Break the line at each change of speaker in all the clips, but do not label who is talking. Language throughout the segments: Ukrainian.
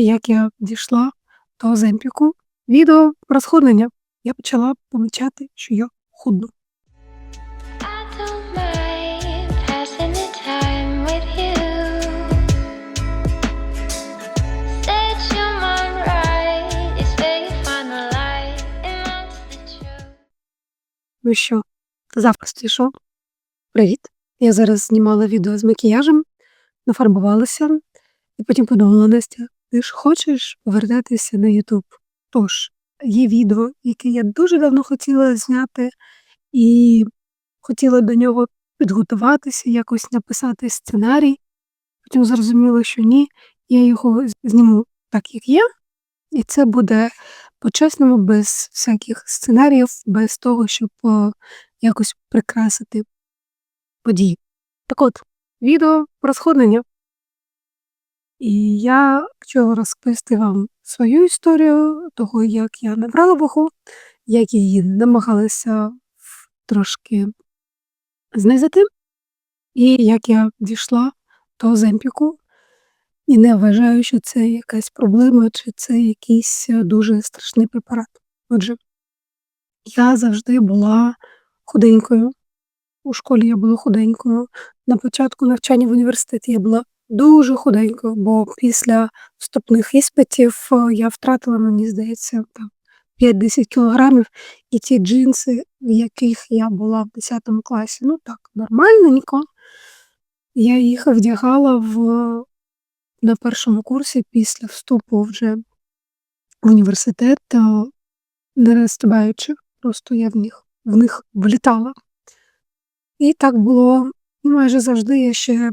Як я дійшла до Оземпіку. Відео про схуднення. Я почала помічати, що я худну. Ну що, завтра що? Привіт. Я зараз знімала відео з макіяжем, нафарбувалася, і потім подумала, Настя, ти ж хочеш повертатися на Ютуб? Тож, є відео, яке я дуже давно хотіла зняти, і хотіла до нього підготуватися, якось написати сценарій. Потім зрозуміла, що ні, я його зніму так, як є, і це буде по-чесному, без всяких сценаріїв, без того, щоб е, якось прикрасити події. Так от, відео про сходнення. І я хочу розповісти вам свою історію того, як я набрала вагу, як її намагалася трошки знизити, і як я дійшла до Оземпіку. І не вважаю, що це якась проблема, чи це якийсь дуже страшний препарат. Отже, я завжди була худенькою. У школі я була худенькою. На початку навчання в університеті я була дуже худенькою, бо після вступних іспитів е, я втратила, мені здається, там 5-10 кілограмів, і ті джинси, в яких я була в 10 класі, ну так, нормальненько. Я їх вдягала в, на першому курсі після вступу вже в університет, е, не розстібаючи, просто я в них, в них влітала. І так було майже завжди. Я ще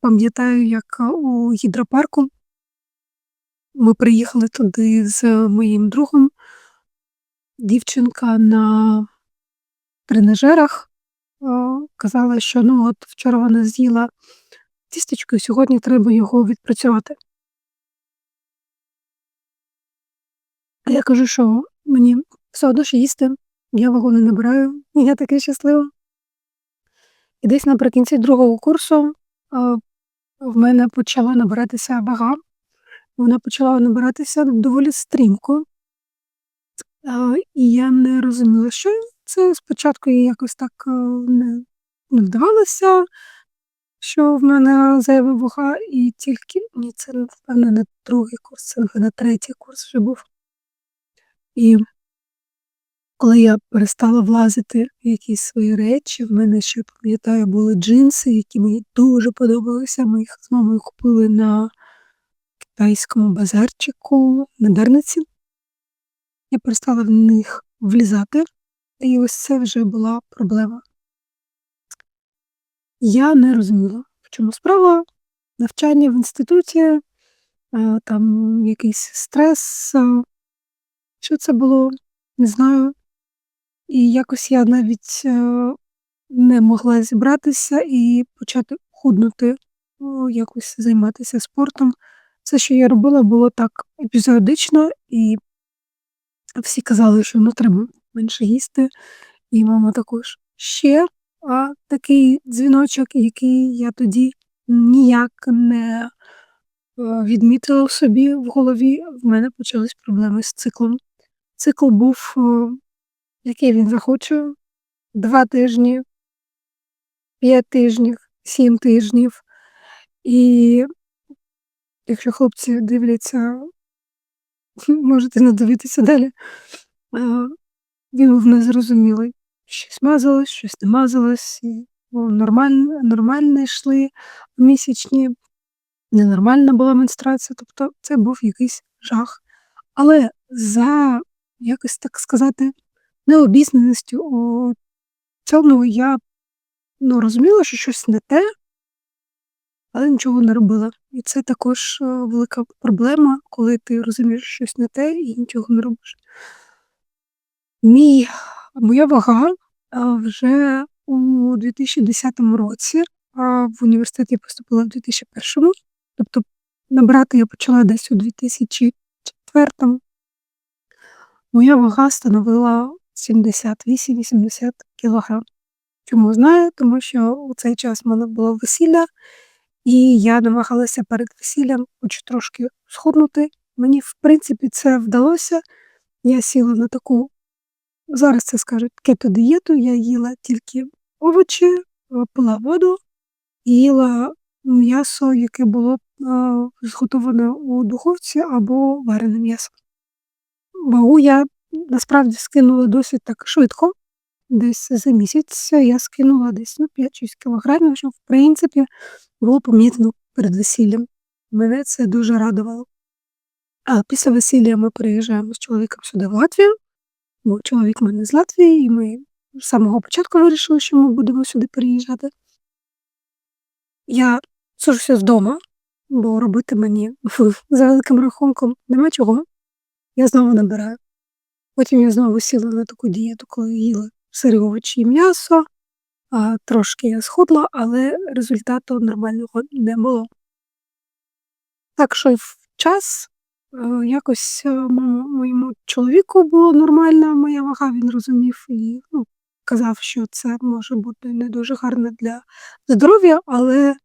пам'ятаю, як е, у гідропарку ми приїхали туди з моїм другом. Дівчинка на тренажерах е, казала, що ну от вчора вона з'їла тістечко, і сьогодні треба його відпрацювати. А я кажу, що мені все одно що їсти, я вагу не набираю, і я така щаслива. І десь наприкінці другого курсу в мене почала набиратися вага. Вона почала набиратися доволі стрімко. І я не розуміла, що це спочатку їй якось так не, не вдавалося, що в мене зайва вага, і тільки ні, це напевно не другий курс, це напевно третій курс вже був. І коли я перестала влазити в якісь свої речі, в мене ще пам'ятаю, були джинси, які мені дуже подобалися. Ми їх з мамою купили на китайському базарчику на Дарниці. Я перестала в них влізати, і ось це вже була проблема. Я не розуміла, в чому справа. Навчання в інституті, там якийсь стрес. Що це було, не знаю. І якось я навіть е, не могла зібратися і почати худнути, ну, якось займатися спортом. Все, що я робила, було так епізодично, і всі казали, що ну треба менше їсти. І мама також ще. А такий дзвіночок, який я тоді ніяк не е, відмітила в собі в голові, в мене почались проблеми з циклом. Цикл був, е, який він захоче, два тижні, п'ять тижнів, сім тижнів. І якщо хлопці дивляться, можете не дивитися далі. Він був незрозумілий. Щось мазалось, щось не мазалось. І, ну, нормально, нормально йшли місячні, ненормальна була менструація. Тобто це був якийсь жах. Але за якось так сказати, необізнаністю у цьому я ну, розуміла, що щось не те, але нічого не робила. І це також е, велика проблема, коли ти розумієш що щось не те і нічого не робиш. Мій, моя вага вже у 2010 році, а в університет я поступила в 2001. Тобто набирати я почала десь у 2004. Моя вага становила 78-80 кг. Чому знаю? Тому що у цей час в мене було весілля, і я намагалася перед весіллям хоч трошки схуднути. Мені, в принципі, це вдалося. Я сіла на таку, зараз це скажуть, кето-дієту. Я їла тільки овочі, е, пила воду і їла м'ясо, яке було е, зготоване у духовці або варене м'ясо. Вагу я насправді скинула досить так швидко. Десь за місяць я скинула десь ну, 5-6 кілограмів, що в принципі було помітно перед весіллям. Мене це дуже радувало. А після весілля ми переїжджаємо з чоловіком сюди в Латвію, бо чоловік в мене з Латвії, і ми з самого початку вирішили, що ми будемо сюди переїжджати. Я сушуся вдома, бо робити мені за великим рахунком нема чого. Я знову набираю. Потім я знову сіла на таку дієту, коли їла сирі овочі і м'ясо. А, трошки я схудла, але результату нормального не було. Так що в час е, якось е, моєму чоловіку було нормальна моя вага, він розумів і ну, казав, що це може бути не дуже гарно для здоров'я, але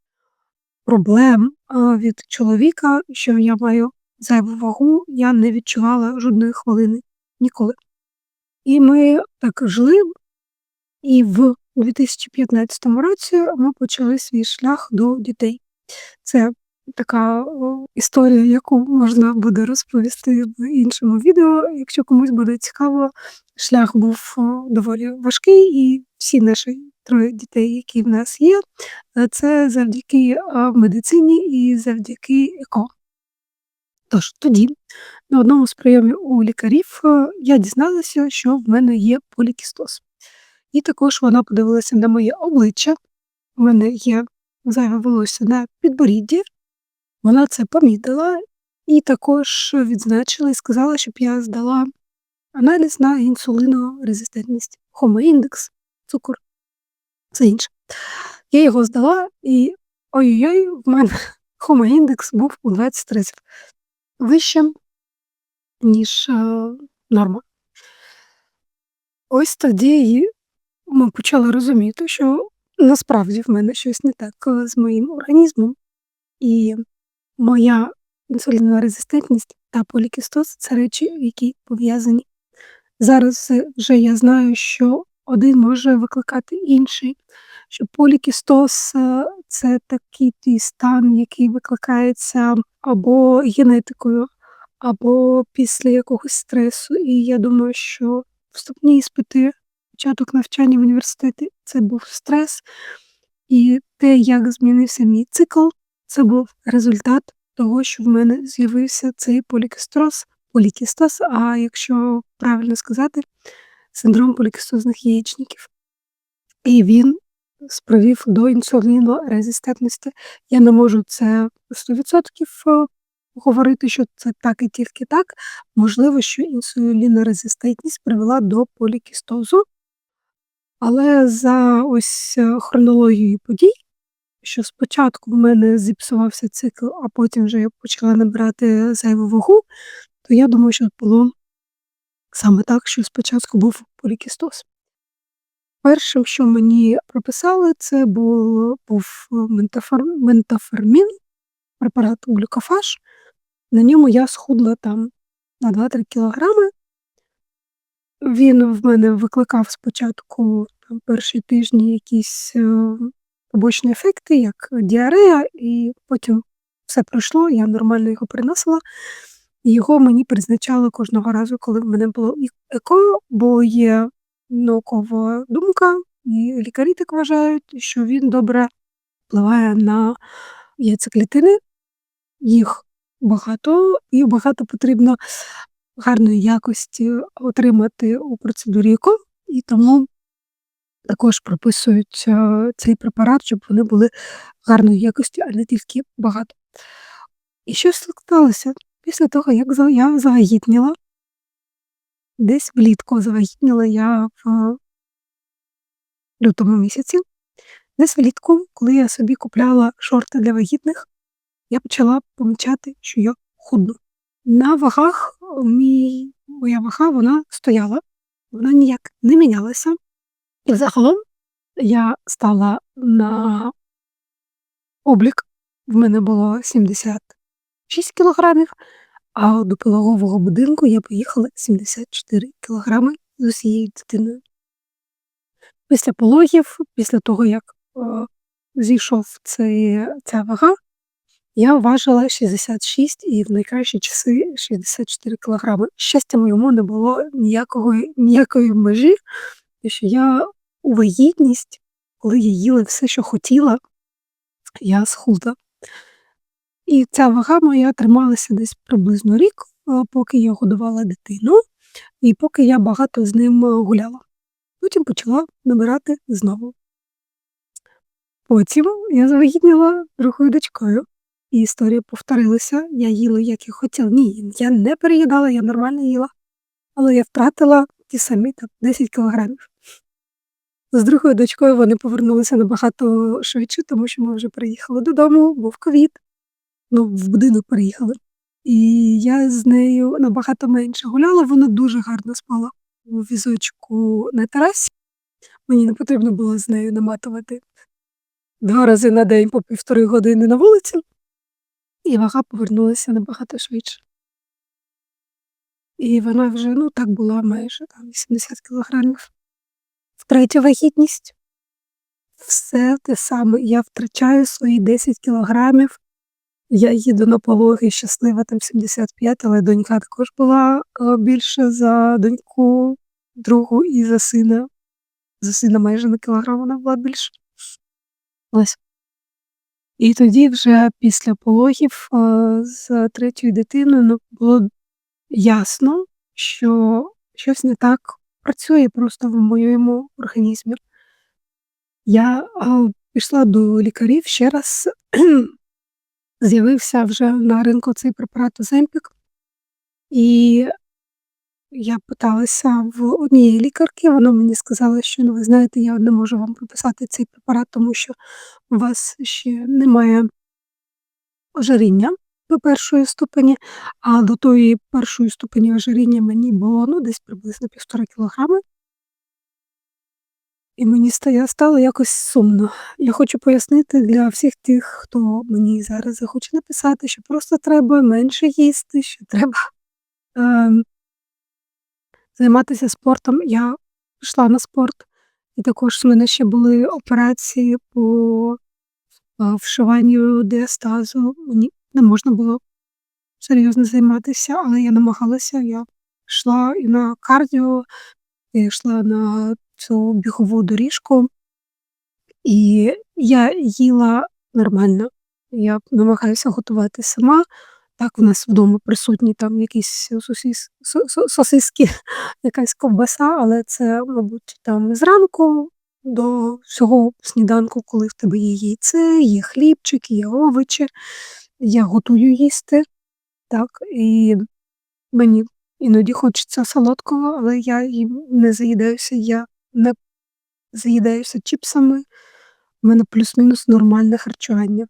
проблем від чоловіка, що я маю зайву вагу, я не відчувала жодної хвилини ніколи. І ми так жили, і в 2015 році ми почали свій шлях до дітей. Це така історія, яку можна буде розповісти в іншому відео. Якщо комусь буде цікаво, шлях був доволі важкий, і всі наші троє дітей, які в нас є, це завдяки медицині і завдяки ЕКО. Тож тоді на одному з прийомів у лікарів е, я дізналася, що в мене є полікістоз. І також вона подивилася на моє обличчя. У мене є зайве волосся на підборідді. Вона це помітила і також відзначила і сказала, щоб я здала аналіз на інсулінорезистентність, хомоіндекс, цукор, це інше. Я його здала, і ой-ой-ой, в мене хомоіндекс був у 20 вище, ніж е, норма. Ось тоді ми почали розуміти, що насправді в мене щось не так е, з моїм організмом, і моя інсулінорезистентність та полікістоз це речі, які пов'язані. Зараз вже я знаю, що один може викликати інший, що полікістоз е, це такий стан, який викликається або генетикою, або після якогось стресу. І я думаю, що вступні іспити, початок навчання в університеті це був стрес, і те, як змінився мій цикл, це був результат того, що в мене з'явився цей полікістоз, полікістоз, а якщо правильно сказати, синдром полікістозних яєчників. І він спровів до інсулінорезистентності. Я не можу це 100% е, говорити, що це так і тільки так. Можливо, що інсулінорезистентність привела до полікістозу, але за ось е, хронологією подій, що спочатку в мене зіпсувався цикл, а потім вже я почала набирати зайву вагу, то я думаю, що було саме так, що спочатку був полікістоз. Першим, що мені прописали, це був, був ментафор, ментафермін, препарат глюкофаж. На ньому я схудла там на 2-3 кілограми. Він в мене викликав спочатку там, перші тижні якісь е, побочні ефекти, як діарея, і потім все пройшло, я нормально його переносила. І його мені призначали кожного разу, коли в мене було еко, бо є наукова думка, і лікарі так вважають, що він добре впливає на яйцеклітини, їх багато, і багато потрібно гарної якості отримати у процедурі ЕКО, і тому також прописують цей препарат, щоб вони були гарної якості, а не тільки багато. І що сталося? Після того, як я завагітніла, десь влітку завагітніла я в лютому місяці. Десь влітку, коли я собі купляла шорти для вагітних, я почала помічати, що я худну. На вагах мій, моя вага вона стояла, вона ніяк не мінялася. І загалом я стала на облік. В мене було 76 кілограмів, а до пологового будинку я поїхала 74 кілограми з усією дитиною. Після пологів, після того, як е, зійшов цей, ця вага, я важила 66 і в найкращі часи 64 кілограми. Щастя моєму не було ніякого, ніякої межі, тому що я у вагітність, коли я їла все, що хотіла, я схудла. І ця вага моя трималася десь приблизно рік, е, поки я годувала дитину, і поки я багато з ним е, гуляла. Потім почала набирати знову. Потім я завагітніла другою дочкою, і історія повторилася. Я їла, як я хотіла. Ні, я не переїдала, я нормально їла, але я втратила ті самі там 10 кілограмів. З другою дочкою вони повернулися набагато швидше, тому що ми вже приїхали додому, був ковід. Ну, в будинок переїхали. І я з нею набагато менше гуляла, вона дуже гарно спала у візочку на терасі. Мені не потрібно було з нею наматувати два рази на день по півтори години на вулиці, і вага повернулася набагато швидше. І вона вже, ну, так була майже там 80 кілограмів. Втретя вагітність. Все те саме. Я втрачаю свої 10 кілограмів. Я їду на пологи щаслива там 75, але донька також була е, більше за доньку другу і за сина. За сина майже на кілограм вона була більше. Ось. І тоді вже після пологів е, з третьою дитиною ну, було ясно, що щось не так працює просто в моєму організмі. Я е, пішла до лікарів ще раз. З'явився вже на ринку цей препарат Оземпік. І я питалася в однієї лікарки, вона мені сказала, що ну, ви знаєте, я не можу вам прописати цей препарат, тому що у вас ще немає ожиріння до першої ступені, а до тої першої ступені ожиріння мені було ну, десь приблизно півтора кілограми. І мені стало якось сумно. Я хочу пояснити для всіх тих, хто мені зараз захоче написати, що просто треба менше їсти, що треба ем, займатися спортом. Я пішла на спорт, і також в мене ще були операції по е, вшиванню діастазу. Мені не можна було серйозно займатися, але я намагалася. Я йшла і на кардіо, я йшла на цю бігову доріжку, і я їла нормально. Я намагаюся готувати сама. Так, у нас вдома присутні там якісь сосиски, якась ковбаса, але це, мабуть, там зранку до всього сніданку, коли в тебе є яйце, є хлібчик, є овочі. Я готую їсти. Так, і мені іноді хочеться солодкого, але я їм не заїдаюся. Я не заїдаюся чіпсами. У мене плюс-мінус нормальне харчування.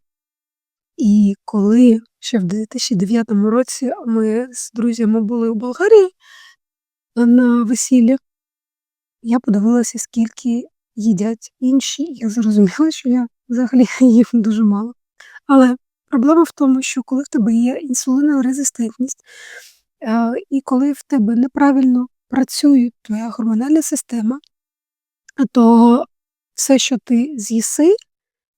І коли ще в 2009 році ми з друзями були у Болгарії на весіллі, я подивилася, скільки їдять інші, я зрозуміла, що я взагалі їм дуже мало. Але проблема в тому, що коли в тебе є інсулінорезистентність, е, і коли в тебе неправильно працює твоя гормональна система, то все, що ти з'їси,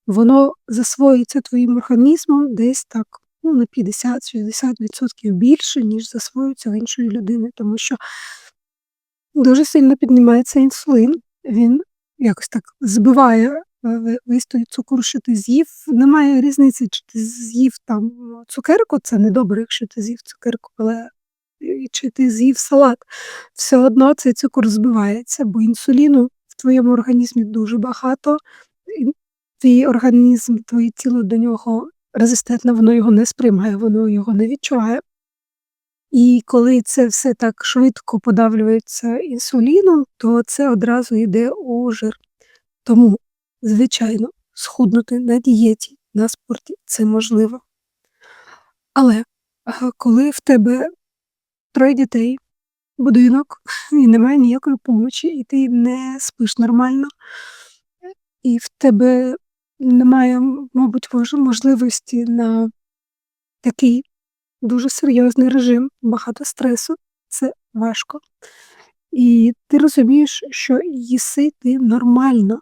воно засвоюється твоїм організмом десь так ну, на 50-60% більше, ніж засвоюється в іншої людини, тому що дуже сильно піднімається інсулін, він якось так збиває е, весь той цукор, що ти з'їв. Немає різниці, чи ти з'їв там цукерку, це не добре, якщо ти з'їв цукерку, але чи ти з'їв салат, все одно цей цукор збивається, бо інсуліну в твоєму організмі дуже багато. Твій організм, твоє тіло до нього резистентне, воно його не сприймає, воно його не відчуває. І коли це все так швидко подавлюється інсуліном, то це одразу йде у жир. Тому, звичайно, схуднути на дієті, на спорті це можливо. Але коли в тебе троє дітей, будинок, і немає ніякої помочі, і ти не спиш нормально, і в тебе немає, мабуть, мож- можливості на такий дуже серйозний режим, багато стресу, це важко. І ти розумієш, що їси ти нормально.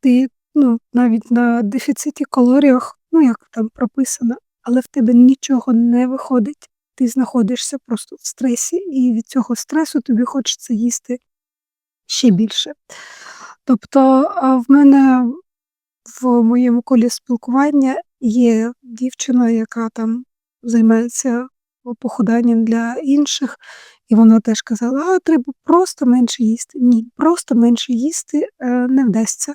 Ти, ну, навіть на дефіциті калоріях, ну, як там прописано, але в тебе нічого не виходить. Ти знаходишся просто в стресі, і від цього стресу тобі хочеться їсти ще більше. Тобто, в мене в моєму колі спілкування є дівчина, яка там займається похуданням для інших, і вона теж казала: "А, треба просто менше їсти". Ні, просто менше їсти, е, не вдасться.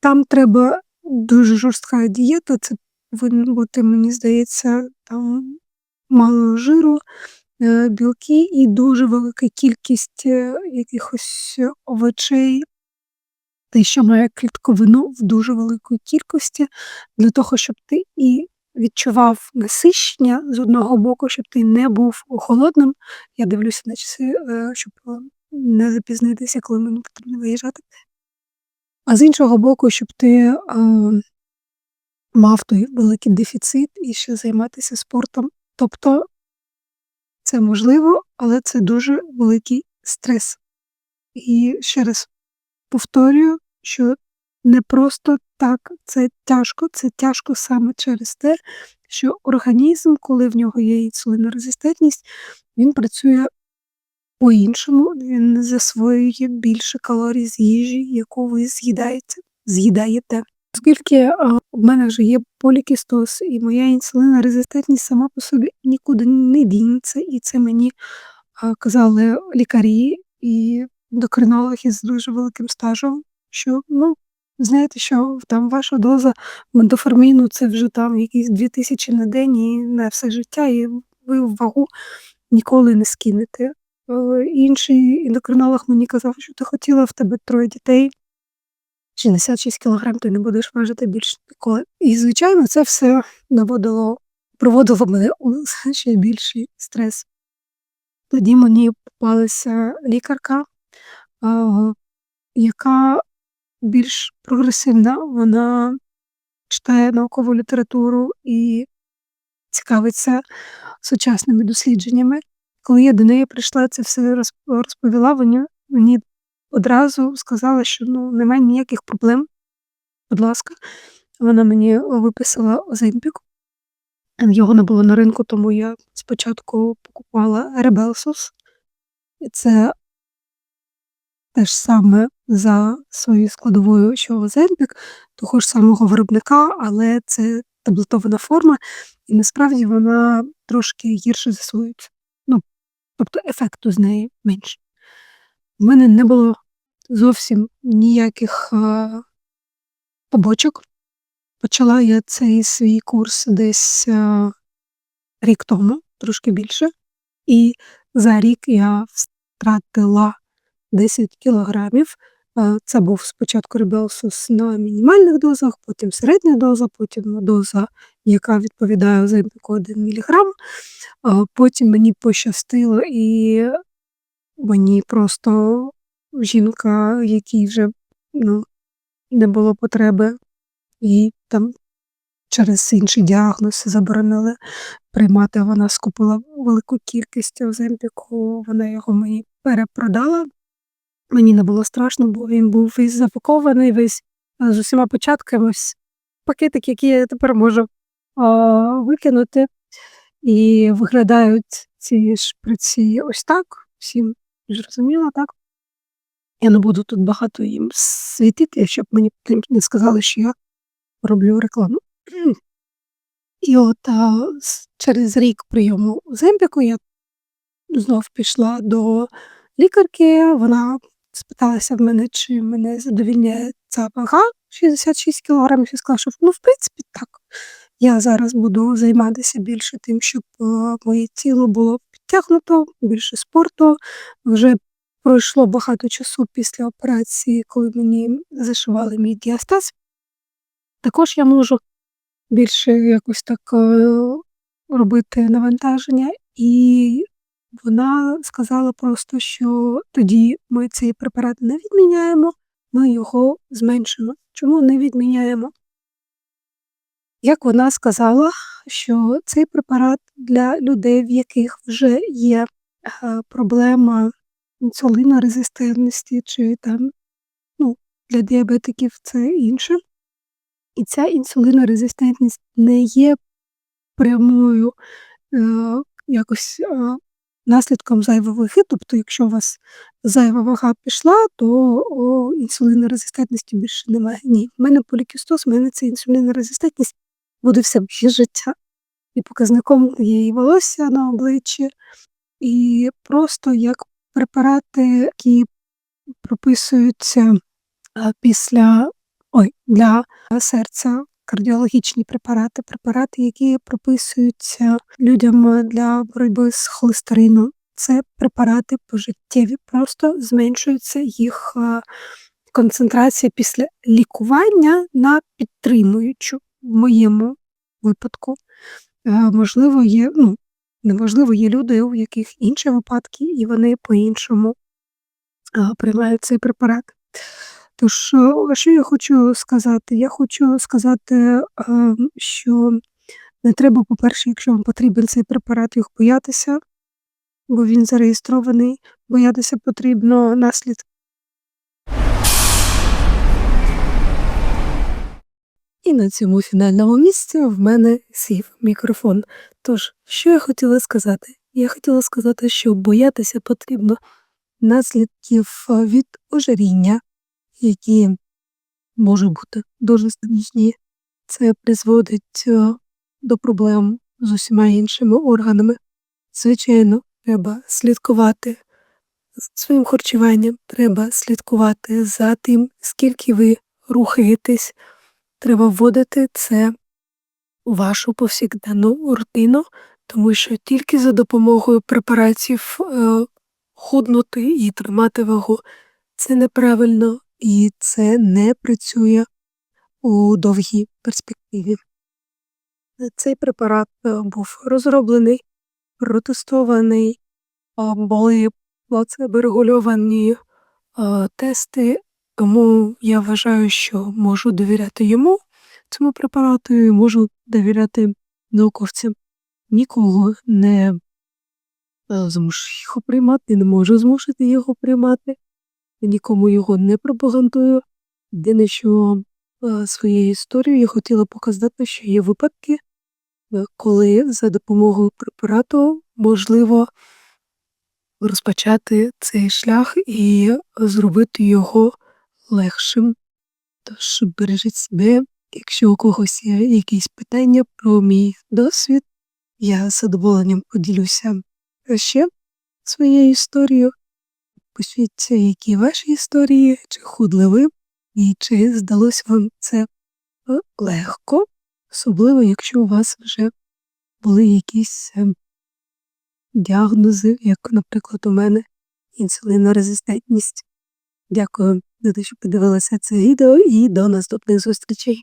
Там треба дуже жорстка дієта, це повинен бути, мені здається, там мало жиру, е, білки і дуже велика кількість, е, якихось овочей. Те, що має клітковину в дуже великій кількості, для того, щоб ти і відчував насищення з одного боку, щоб ти не був голодним. Я дивлюся на часи, е, щоб, е, не запізнитися, коли мені потрібно виїжджати. А з іншого боку, щоб ти, е, мав той великий дефіцит і ще займатися спортом. Тобто це можливо, але це дуже великий стрес. І ще раз повторюю, що не просто так це тяжко, це тяжко саме через те, що організм, коли в нього є інсулінорезистентність, він працює по-іншому, він засвоює більше калорій з їжі, яку ви з'їдаєте з'їдаєте. Оскільки, а, в мене вже є полікістоз і моя інсулінорезистентність сама по собі нікуди не дінеться, і це мені, а, казали лікарі і ендокринологи з дуже великим стажем, що, ну, знаєте, що там ваша доза метформіну це вже там якісь 2000 на день і на все життя, і ви вагу ніколи не скинете. Е, інший ендокринолог мені казав, що ти хотіла, в тебе троє дітей. 66 кілограм ти не будеш важити більше ніколи. І, звичайно, це все наводило приводило мене у ще більший стрес. Тоді мені попалася лікарка, яка більш прогресивна. Вона читає наукову літературу і цікавиться сучасними дослідженнями. Коли я до неї прийшла, це все розповіла, мені одразу сказала, що, ну, немає ніяких проблем. Будь ласка. Вона мені виписала Оземпік. Його не було на ринку, тому я спочатку покупала Ребелсус. І це теж саме за своєю складовою, що Оземпік, того ж самого виробника, але це таблетована форма, і насправді вона трошки гірше засвоюється. Ну, тобто ефекту з неї менше. В мене не було зовсім ніяких, побочок. Почала я цей свій курс десь, рік тому, трошки більше. І за рік я втратила 10 кілограмів. Це був спочатку Ребелсус на мінімальних дозах, потім середня доза, потім доза, яка відповідає Оземпіку 1 міліграм. Потім мені пощастило, і мені просто жінка, якій вже, ну, не було потреби, і там через інший діагноз заборонили приймати. Вона скупила велику кількість Оземпіку, вона його мені перепродала. Мені не було страшно, бо він був весь запакований, весь з усіма початками, пакетик, який я тепер можу, а, викинути. І виглядають ці шприці ось так, всім зрозуміло, так? Я не буду тут багато їм світити, щоб мені не сказали, що я роблю рекламу. І от, а, через рік прийому Оземпіку я знов пішла до лікарки. Вона спиталася в мене, чи мене задовільняє ця вага 66 кілограмів. Я сказала, що, ну, в принципі, так. Я зараз буду займатися більше тим, щоб, моє тіло було підтягнуто, більше спорту. Вже пройшло багато часу після операції, коли мені зашивали мій діастаз. Також я можу більше якось так, е, робити навантаження. І вона сказала просто, що тоді ми цей препарат не відміняємо, ми його зменшуємо. Чому не відміняємо? Як вона сказала, що цей препарат для людей, в яких вже є е, проблема інсулінорезистентності чи там, ну, для діабетиків це інше. І ця інсулінорезистентність не є прямою е, якось е, наслідком зайвої ваги. Тобто, якщо у вас зайва вага пішла, то інсулінорезистентності більше немає. Ні, в мене полікістоз, в мене ця інсулінорезистентність буде все моє життя. І показником є і волосся на обличчі, і просто як препарати, які прописуються після ой, для серця, кардіологічні препарати, препарати, які прописуються людям для боротьби з холестерином. Це препарати пожиттєві, просто зменшується їх концентрація після лікування на підтримуючу в моєму випадку. Е, Можливо, є, ну, неможливо, є люди, у яких інші випадки, і вони по-іншому приймають цей препарат. Тож, е, що я хочу сказати? Я хочу сказати, е, що не треба, по-перше, якщо вам потрібен цей препарат, їх боятися, бо він зареєстрований. Боятися потрібно наслідків. І на цьому фінальному місці в мене сів мікрофон. Тож, що я хотіла сказати? Я хотіла сказати, що боятися потрібно наслідків від ожиріння, які можуть бути дуже страшні. Це призводить до проблем з усіма іншими органами. Звичайно, треба слідкувати за своїм харчуванням, треба слідкувати за тим, скільки ви рухаєтесь. Треба вводити це у вашу повсякденну рутину, тому що тільки за допомогою препаратів е, худнути і тримати вагу це неправильно і це не працює у довгій перспективі. Цей препарат е, був розроблений, протестований, були плацебо-регульовані е, тести, тому я вважаю, що можу довіряти йому, цьому препарату, і можу довіряти науковцям. Нікого не е, змушу його приймати, не можу змусити його приймати, нікому його не пропагандую. Єдине, що е, своєю історією я хотіла показати, що є випадки, е, коли за допомогою препарату можливо розпочати цей шлях і зробити його легшим. Тож бережіть себе, якщо у когось є якісь питання про мій досвід, я з задоволенням поділюся ще своєю історією. Пишіть, які ваші історії, чи худли ви, і чи здалось вам це легко, особливо, якщо у вас вже були якісь е, діагнози, як, наприклад, у мене інсулінорезистентність. Дякую за те, що подивилися це відео і до наступних зустрічей.